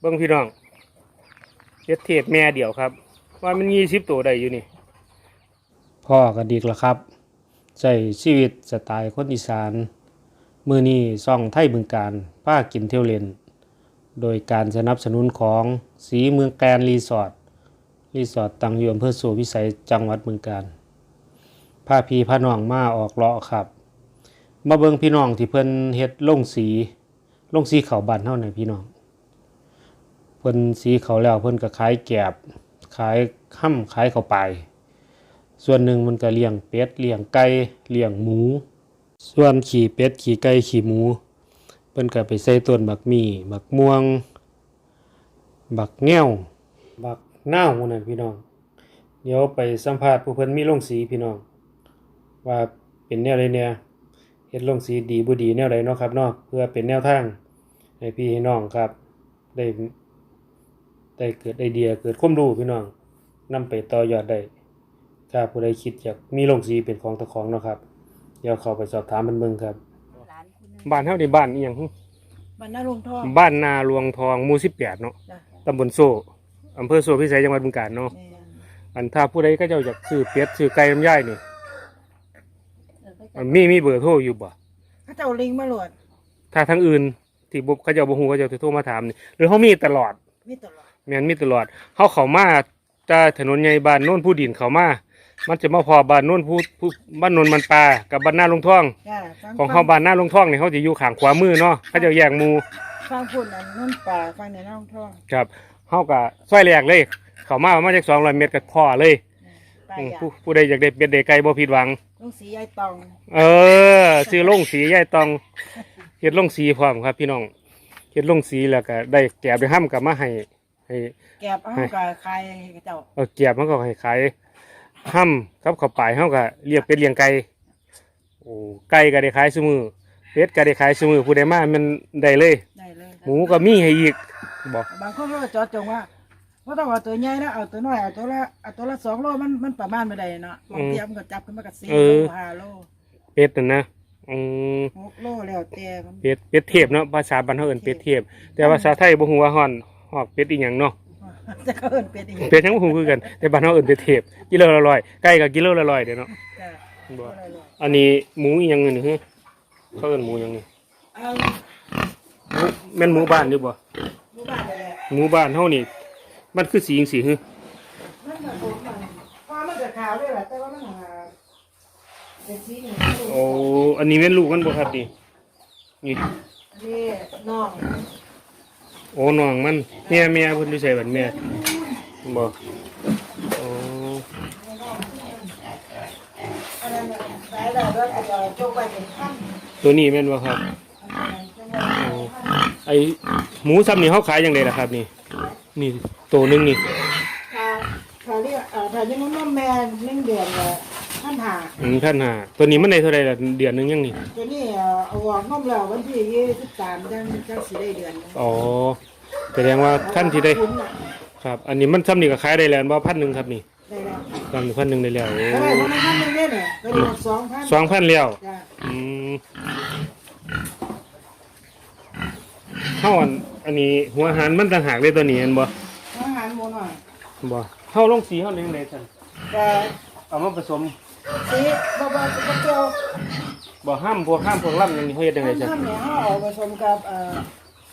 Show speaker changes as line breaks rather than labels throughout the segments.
เบิ้งพี่น้องเป็ดเทศแม่เดียวครับ ว่ามันยี่สิบตัวได้อยู่นี่ พ่อก็ดีกแล้วครับใช้ชีวิตสไตล์คนอีสาน มือนี้ซ่องไทยบึงการป้ากินเที่ยวเล่นโดยการสนับสนุนของสีเมืองแกนรีสอร์ทรีสอร์ทตั้งอยู่อำเภอสูวิสัยจังหวัดเมืองการพาพี่พาน้องมาออกเลาะครับ มาเบิ่งพี่น้องที่เพิ่นเฮ็ดลงสีลงสีเขาบานเฮาน่ะพี่น้อง พิ่นสีเขาแล้วเพิ่นก็ขายแกบขายค่ำขายเข้าไป ส่วนหนึ่งมันก็เลี้ยงเป็ดเลี้ยงไก่เลี้ยงหมู ส่วนขี่เป็ดขี่ไก่ขี่หมูเพิ่นก็ไปใส่ต้นบักมี่บักม่วง บักแง้วบักนาวนั่นพี่น้อง เดี๋ยวไปสัมภาษณ์ผู้เพิ่นมีโรงสีพี่น้อง ว่าเป็นแนวใดแนวเฮ็ดโรงสีดีบ่ดีแนวใดเนาะครับเนาะเพื่อเป็นแนวทางให้พี่ให้น้องครับได้ ได้เกิดไอเดียเกิดความรู้พี่น้องนำไปต่อยอดได้ถ้าผู้ใดคิดอยากมีโรงสีเป็นของตะของเนาะครับเดี๋ยวเข้าไปสอบถามมันเบิ่งครับ
หลานคนนึง
บ้านเฮานี่บ้านอีหยังหึ
บ้านนาลงทอง
บ้านนาหลวงทองหมู่18เนาะ
จ้ะ
ตำบลโซ่อำเภอโซ่พิสัยจังหวัดบึงกาฬเนาะ
แม่น
อันถ้าผู้ใดก็เจ้าอยากซื้อเป็ดซื้อไก่น้ำย่ายนี่
เออเขา
อั
จะ
นมีมีเบอร์โทรอยู่บ่
เขาเจ้าลิงมาโหลด
ถ้าทางอื่นที่บ่เขาเจ้าบ่ฮู้เขาเจ้าสิโทรมาถามนี่หรือเฮามีตลอด
มีตลอด
แม่นมีตลอดเฮาเข้ามาจากถนนใหญ่บ้านโน่นผู้ดินเข้ามามันจะมาพอบ้านโน่นผู้ผู้บ้านโนนมันปลากับบ้านหน้าลงท่อง
จ้ะฟั
ของเฮาบ้านหน้าลงท่องนี่เฮาจะอยู่ข้างขวามือเนาะเขาเจะแยกหมู่
ฟังพุ่นอันนุ่นป่าฟังในนาลงทอง
ครับเฮาก็ซอยแรกเลย เข้ามาประมาณจัก200เมตรก็พอเลย
ป่า
อืม
ยา
ผู้ผู้ใดอยากได้เป็ดได้ไก่บ่ผิดหวัง
ลุงสียายตอง
เออซื้อลงสียายตองเฮ็ดลงสีพร้อมครับ พี่น้องเฮ็ดลงสีแล้วก็ได้แกบได้ห้ำกับมาให้ ให้
แกบเอากับใครเจ้า
เอาแกบมันก็ให้ขายห้ำครับข้าวปลายเฮาก็เลี้ยงเป็ดเลี้ยงไก่โอ้ไก่ก็ได้ขายซุมือเป็ดก็ได้ขายซุมือผู้ใดมามันได้เลย
ได้เลย
หมูก็มีให้อีกบอก
บางคนก็จอดจงว่าว่าต้องเอาตัวใหญ่นะเอาตัวน้อยเอาตัวละเอาตัวละสองโลมันมันประมาณไม่ได้เนาะบางเทียมนก็จับขึ้นมากับสี่โลห้าโล
เป็ดนั่นนะอืม
หกโลแล้วแต่มัน
เป็ดเป็ดเทพเนาะภาษาบ้านเฮาเอิ้นเป็ดเทพแต่ภาษาไทยบ่ฮู้ว่าฮ้อน ฮอกเป็ดอีหยังเนาะ
จะเขาเอิ้นเป็ดอีก
เป็ดทั้งหูคือกัน แต่บ้านเราเอื่นเป็ดเทพกิโลละร้อยไก่กับกิโลละร้อยเดี๋ยวเนาะ
จ้ะ
บ่อันนี้หมูอีหยังนี่ฮะเขาเอิ้นหมูหยังนี่
เอา
หมูแม่นหมูบ้านอยู่บ่
หมู่บ้านเลยแหละ
หมูบ้านเฮานี่ มันคือสีจังซี่ฮะ
มันก็ผมมันพอมันจะขาวด้วยแหละแต่ว่ามันหาเป็นสีหนึ่ง
โอ้อันนี้แม่นลูกมันบ่ครับนี่นี่
นี่น้อง
โอ้น้องมันแม่แม่เพิ่นอยู่ไสบัดแม่บ่โอ้
อะไรเนี่ยสายดาวรถอก
ตัวนี้แม่นบ่ครับ
อันนี้เป็นว่า
ไอหมูซ้ำนี่เฮาขายจังไดล่ะครับ นี่ นี่ตัวหนึงนี่
ถ้าถ้าเรียกเอ่อถ้ายังน้องแม่หนึ่งเดือนละ หา
อืมท่านหาตัวนี้มันได้เท่าใดล่ะเดือนหนึงยังนี่
ตัวนี้เอ่อเอาออกน้องแล้ววันที่ยี่สิบสามจังจังสิได้เดือนหนึ่ง
อ๋อแสดงว่าท่านที่ได้
คุ้มน่ะ
ครับ อันนี้มันซ้ำนี่ก็ขายได้แล้วว่าพันหนึ่งครับนี่
ได้แล้ว
ซ้ำพันหนึ่งได้แล้ว
ก็ได้วันละพันหนึ่งได้เนี่ยตัวนี้สองพัน
สองพันแล้ว
จ้ะ
อืมเข้าอันอันนี้หัวอาหารมันต่างหากเลยตัวนี้เห็นบ่
อาหารหมูหน่อย
บ่เข้าลงสีเข้าเลี้ยงได้ท่าน
แต่
เอามาผสม
สีบ่บ่บ่เกี่ยว
บ่ห้ามพวกห้ามพวกล่ำอย่างนี้เขาเฮ็ดยังไง
ท่าน
จ้ะ
ท่านเนี่ยเขาเอาผสมกับเอ่อ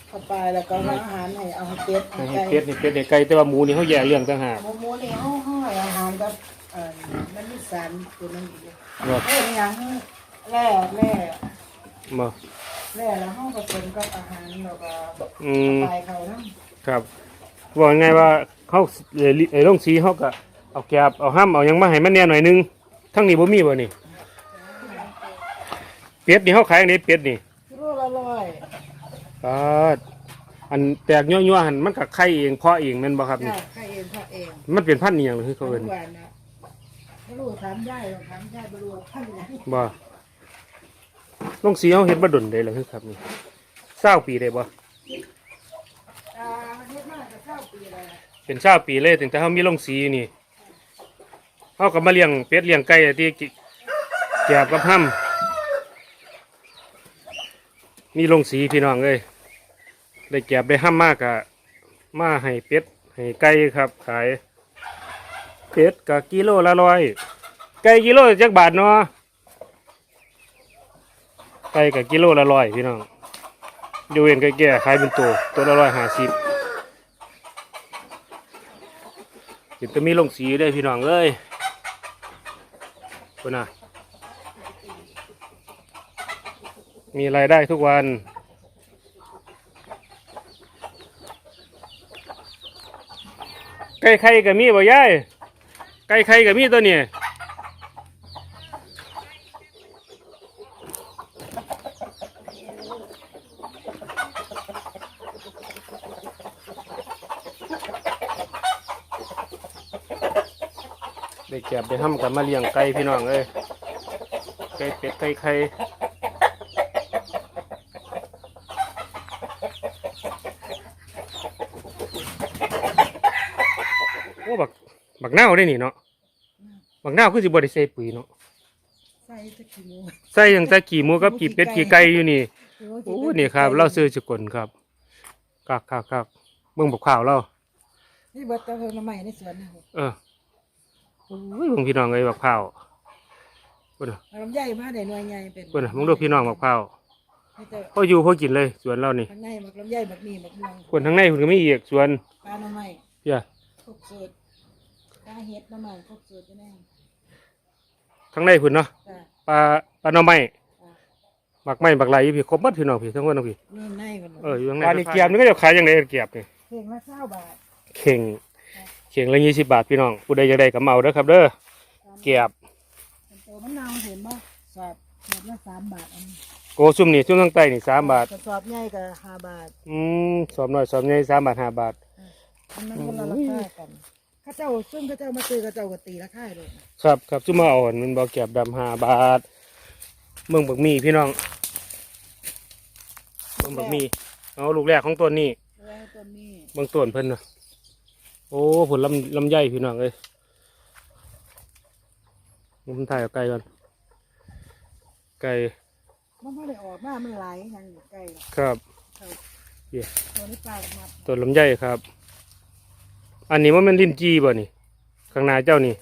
เข้าไปแล้วก็ให้อาหารให้เอาให้เป็ดให้
ให้
ไก่
เป็ดนี่เป็ดนี่ไก่แต่ว่าหมูนี่เขาแยกเลี้ยงต่างหาก
หมูหมูนี่เขาเขาให้อาหารกับเอ่อมันมีสารตัวนั้นอยู่
บ่
เอ้ยอย่างแร่แร่
บ่
แร่แล้วเขาผสมกับอาหารแล้วก็
อืม
ไปเขาทั้ง
ครับบอกยังไงว่าเขาเอ่อลิไอ้ลงสีเขาก็เอาแกบเอาห้ามเอาหยังมาให้มันแหน่หน่อยนึง ทั้งนี้บ่มีบ่นี่เป็ดนี่เขาขายอันนี้เป็ดนี่
กิโลละร้อย
ก็อันแตกยั่วๆหันมันกับไข่เองเพาะเองแม่นบ่ครับ
จ้า
นี่
ใครเองเขาเอง
มันเป็นพันธุ์นี่หยังคือเขาเอิ้น
ทุกวันนะไม่รู้ถามได้หรอกถามได้ไม่รู้ว่าท่านไหน
บ่ลงสีเขาเฮ็ดบ่ดนได้เลยคือครับนี่20ปีได้บ่
อ่าเฮ็ดมาจะเก้าปีแล้วนะ
เป็น20ปีเลยตั้งแต่เฮามีลงสีอยู่นี่ เฮาก็มาเลี้ยงเป็ดเลี้ยงไก่ที่แกบกับห้ำมีลงสีพี่น้องเอ้ยได้แกบได้ห้ำมากอะมาให้เป็ดให้ไก่ครับ ขายเป็ดกับกิโลละร้อยไก่กิโลจักบาทเนาะไก่กับกิโลละร้อยพี่น้องดูเห็นไก่แก่ขายเป็นตัวตัวละร้อยห้าสิบจิตจะมีลงสีได้พี่น้องเอ้ย คนน่ะมีรายได้ทุกวัน ไก่ไข่กับมีบ่ยายไก่ไข่กับมีตัวนี้ ได้เก็บได้ทำกันมาเลี้ยงไก่พี่น้องเอ้ยไก่เป็ดไก่ไข่โอ้บักบักเน่าวได้นี่เนาะบักเน่าวคือสิบ่ได้ใส่ปุ๋ยเนาะ
ใส่จะกี่โมง
ใส่ตั้งแต่กี่หมูกับกี่เป็ดกี่ไก่อยู่นี่โอ้นี่ครับ เราซื้อสกุลครับคักคักคักเบิ่งบักข่าวเรา
นี่เบิดแตะเพิ่นมาใหม่ในสวนนี่
เออ โอ้ยเบิ่งพี่น้องเอ้ยบักข่าวเพิ่นน่ะ
เอาลำไยมาได้หน่วยใหญ่เป็น
เพิ่นน่ะมึงดูพี่น้องบักข่าว
ให้แต่
พออยู่พอกินเลยสวนเรานี่
ข้างในบักลำไยบักนี่บักม่วง
คนทั้งในเพิ่นก็มีอีกสวน
ปลาหน่อไม้
เพี่ย
ครบสูตรปลาเฮ็ดหน่อไม้ครบสูตรอยู่แน่
ทั้งในเพิ่นเนาะ
จ้ะ
ปลาปลาหน่อไม้
จ้ะ
หมักไม้บักไหลอยู่พี่ครบหมดพี่น้องพี่ทั้งวันทั้งพี่
นี่ในกัน
เอออยู่ข้างในปลานี่เกียบนี่ก็จะขายจังไดเกียบนี่
เพลงละ20บาท
เข่งเข่งละ20บาทพี่น้องผู้ใดอยากได้ก็มาเอาเด้อครับเด้อเกียบ
เป็นตัวมะนาวเห็นบ่สอบเม็ดละ3บาทอันนี้
โกซุ่มนี่ซุ่มทั้งใต้นี่สามบาท
กระสอบใหญ่ก็5บาท
อืมสอบน้อยสอบใหญ่สามบาทห้าบาท
อันนั้นคนละราคากันเข้าเจ้าซึ่งเข้าเจ้ามาซื้อเข้าเจ้าก็ตีราคาเลย
ครับครับซุ่มมาอ่อนมันบอกเก็บดำห้าบาทเมืองบักมีพี่น้องเมืองบักมีเอาลูกแรกของต้นนี้
แล้วตัวนี้
เมืองต้นเพิ่นนะ โอ้ผลลำลำไยพี่น้องเลยผมถ่ายเอาไก่ก่อนไก่
มันไม่ได้ออกมามันไหลทางอยู่ใกล้
ครับ
ตัวนี้ปลาหมัด
ต้นลำไยครับ อันนี้ว่ามันลิ้นจีบ่นี่ ข้างหน้าเจ้านี่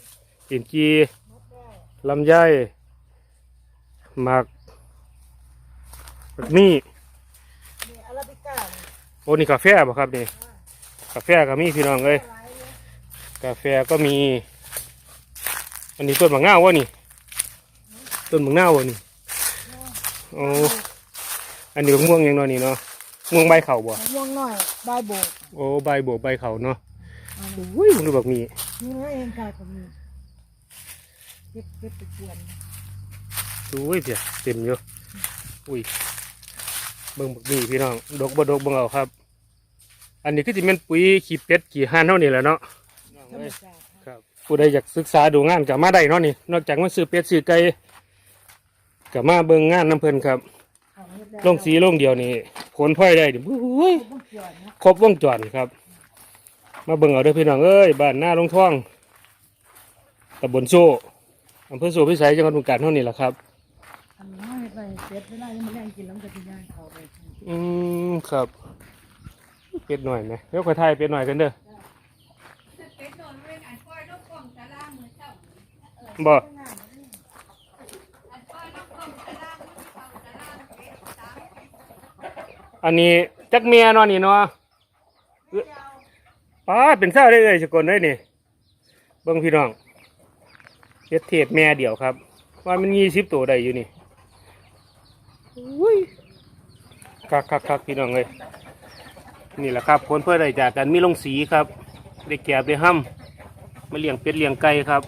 ลิ้นจี
มดได้
ลำไยหมักนี่
นี่อาราบิก้านี่
โอ้นี่กาแฟบ่ครับนี่ กาแฟก็มีพี่น้องเอ้ย
ไหลเลย
กาแฟก็มี อันนี้ต้นมะนาววะนี่ ต้นมะนาววะนี่โอ้อันนี้ก็ม่วงอย่างเน้อยนี่เนาะม่วงใบเข่าบ่
มะม่วงน้อยใบายโบก
โอ้ใบบัวใบเข่าเนาะ
อันนี้
อุ้ยมันดูแบบมี
นี่เนื้อเองค่ะก็มีเก็บเก็บไปเกียน
อุ้ยเพียเต็มอยู่อุ้ยเบิ่งบักมีพี่น้องดกบ่ดกเบิ่งเอาครับ อันนี้คือสิแม่นปุ๋ยขี้เป็ดขี้ห่านเท่านี้แหละเนาะ
ธรรมชาติ
ครับผู้ใดอยากศึกษาดูงานกับมาได้เนาะนี่ นอกจากมาซื้อเป็ดซื้อไก่กับมาเบิ่งงานน้ำเพิ่นครับ
เอาเฮ็ดได้
ลงสีลงเดียวนี่ผลพลอยได้ดิอุ้ย
ต้องเกียนนะ
ครบวงจรครับ มาเบิ่งเอาเด้อพี่น้องเอ้ยบ้านหน้าลงท่องตำบลโซ่อำเภอโซ่พิสัยจังหวัดบึงกาฬเท่านี้แหละครับ
อันนี้เฮ็ดไปเสร็จเวลายังไม่ได้กินแล้วมันจะกินย่างเขาไป
อืมครับ เป็ดหน่อยไหมเดี๋ยวขอถ่ายเป็ดหน่อยกันเด้อบ่อันนี้จักเมียเนาะนี่เนาะเอ้อป้าดเป็นเศร้าได้เลยสกลได้นี่เบิ่งพี่น้องเฮ็ดเทศแม่เดียวครับ ว่ามันยี่สิบตัวได้อยู่นี่อุ้ยคักคักคักพี่น้องเลย นี่แหละครับผลเพื่อได้จากกันมีลงสีครับได้แกบได้ห้ำมาเลี้ยงเป็ดเลี้ยงไก่ครับ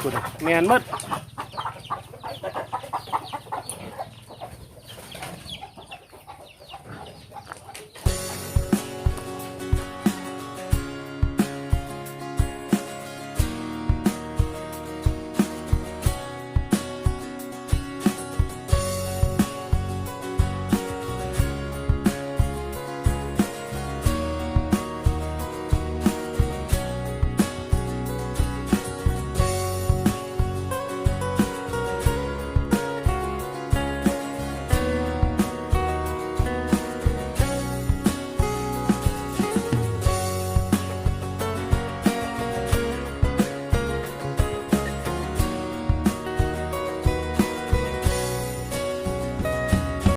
คุณแมนหมด